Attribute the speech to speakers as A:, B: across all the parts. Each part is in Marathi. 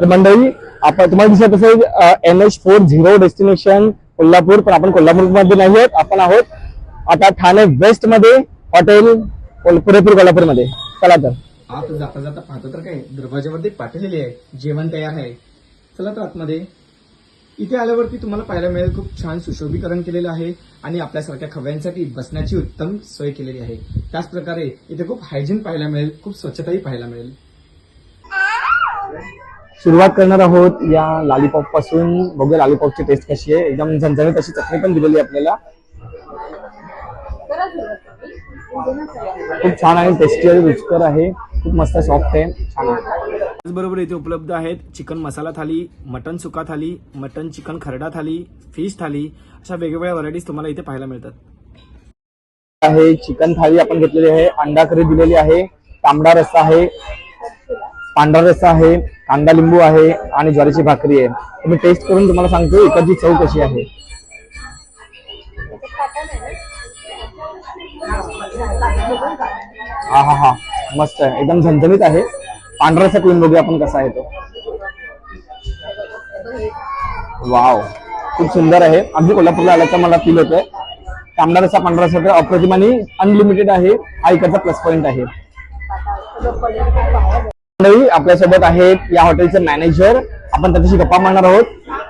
A: तर मंडळी आपण तुम्हाला दिसत असेल N H four zero destination Kolhapur पण आपण कोल्हापूरमध्ये नाही आहोत आपण आहोत आता ठाणे वेस्टमध्ये हॉटेल पुरेपूर कोल्हापूरमध्ये चला तर.
B: आत जाता जाता पाहतो तर काय दरवाजावरती पाठवलेली आहे जेवण तयार आहे. चला तर आतमध्ये. इथे आल्यावरती तुम्हाला पाहायला मिळेल खूप छान सुशोभीकरण केलेलं आहे आणि आपल्यासारख्या खव्यांसाठी बसण्याची उत्तम सोय केलेली आहे. त्याच प्रकारे इथे खूप हायजीन पाहायला मिळेल खूप स्वच्छताही पाहायला मिळेल.
A: सुरुवात करणार आहोत या लॉलीपॉपपासून. बघूया लॉलीपॉपची टेस्ट कशी आहे. एकदम झणझणीत अशी चटणी पण दिलेली आहे आपल्याला. खूप छान आहे टेस्टी आहे रुचकर आहे. खूप मस्त सॉफ्ट आहे. छान आहे.
B: त्याचबरोबर इथे उपलब्ध आहेत चिकन मसाला थाली मटन सुका थाली मटन चिकन खरडा थाली फिश थाली अशा वेगवेगळ्या व्हरायटीज तुम्हाला इथे पाहायला मिळतात.
A: आहे चिकन थाळी आपण घेतलेली आहे अंडा करी दिलेली आहे तांबडा रस्सा आहे पांढरा रस्सा आहे कांदा लिंबू आहे आणि ज्वारीची भाकरी आहे. मी टेस्ट करून तुम्हाला सांगतो इकडची चव कशी आहे. हा हा हा. मस्त आहे. एकदम झणझणीत आहे. पांढरा रस्सा पिऊन बघूया आपण कसा आहे तो. वाव. खूप सुंदर आहे. आमची कोल्हापूरला आल्याचं मला फील होतंय. तांबडा पांढरा रस्सा अप्रतिम आणि अनलिमिटेड आहे. हा इकडचा प्लस पॉईंट आहे. आपल्यासोबत आहेत या हॉटेलचे मॅनेजर. आपण त्याच्याशी गप्पा मारणार आहोत.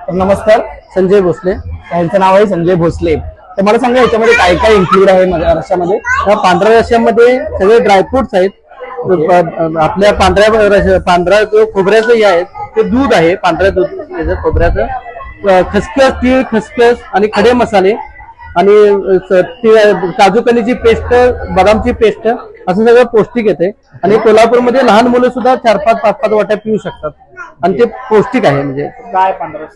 A: तर नमस्कार संजय भोसले. यांचं नाव आहे संजय भोसले. तर मला सांगा याच्यामध्ये काय काय इन्क्लूड आहे माझ्या
C: पांढऱ्या रशियामध्ये सगळे ड्रायफ्रुट्स आहेत. आपल्या पांढऱ्या पांढऱ्या जो खोबऱ्याचं हे आहे ते दूध आहे पांढऱ्या दूध खोबऱ्याचं. खसखस तीळ खसखस आणि खडे मसाले आणि ती- काजू कनीची पेस्ट बदामची पेस्ट असं सगळं पौष्टिक येते. आणि कोल्हापूरमध्ये लहान मुलं सुद्धा चार पाच पाच पाच वाट्या पिऊ शकतात. आणि ते पौष्टिक आहे म्हणजे.
A: काय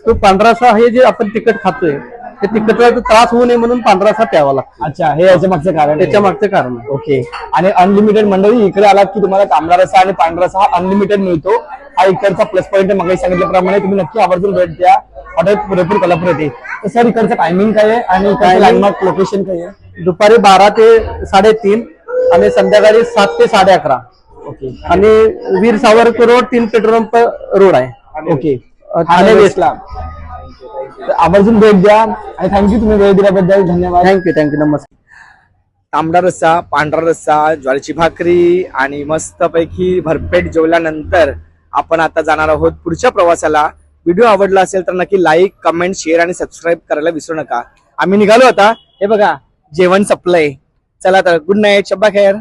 C: तो पांढरासा हे जे आपण तिखट खातोय ते तिखटाचा त्रास होऊ नये म्हणून पांढरासा प्यावा लागतो.
A: अच्छा हे याच्या मागचं कारण.
C: त्याच्या मागचं कारण आहे.
A: ओके. आणि अनलिमिटेड मंडळी इकडे आलात की तुम्हाला तांबडा रसा आणि पांढरा रसा हा अनलिमिटेड मिळतो. हा इकडचा प्लस पॉईंट मगाशी सांगितल्याप्रमाणे तुम्ही नक्की आवर्जून भेट द्या. हॉटेल पुरेपूर कोल्हापूर येते. तर सर इकडचं टायमिंग काय आहे आणि काय लँडमार्क लोकेशन काय आहे?
C: दुपारी बारा ते साडेतीन आणि संध्याकाळी सात ते साडे अकरा.
A: ओके.
C: आणि वीर सावरकर रोड तीन पेट्रोल पंप रोड आहे.
A: ओके. ठाणे
C: ठाणे
A: वेस्टला. तर आवर्जून भेट द्या. आणि थँक्यू तुम्ही वेळ दिल्याबद्दल धन्यवाद.
C: थँक्यू थँक्यू नमस्कार.
A: तांबडा रस्सा पांढरा रस्सा ज्वारीची भाकरी आणि मस्तपैकी भरपेट जेवल्यानंतर आपण आता जाणार आहोत पुढच्या प्रवासाला. व्हिडिओ आवडला असेल तर नक्की लाईक कमेंट शेअर आणि सबस्क्राईब करायला विसरू नका. आम्ही निघालो आता. हे बघा जेवण संपलंय. चला तर गुड नाईट शब्बा खैर.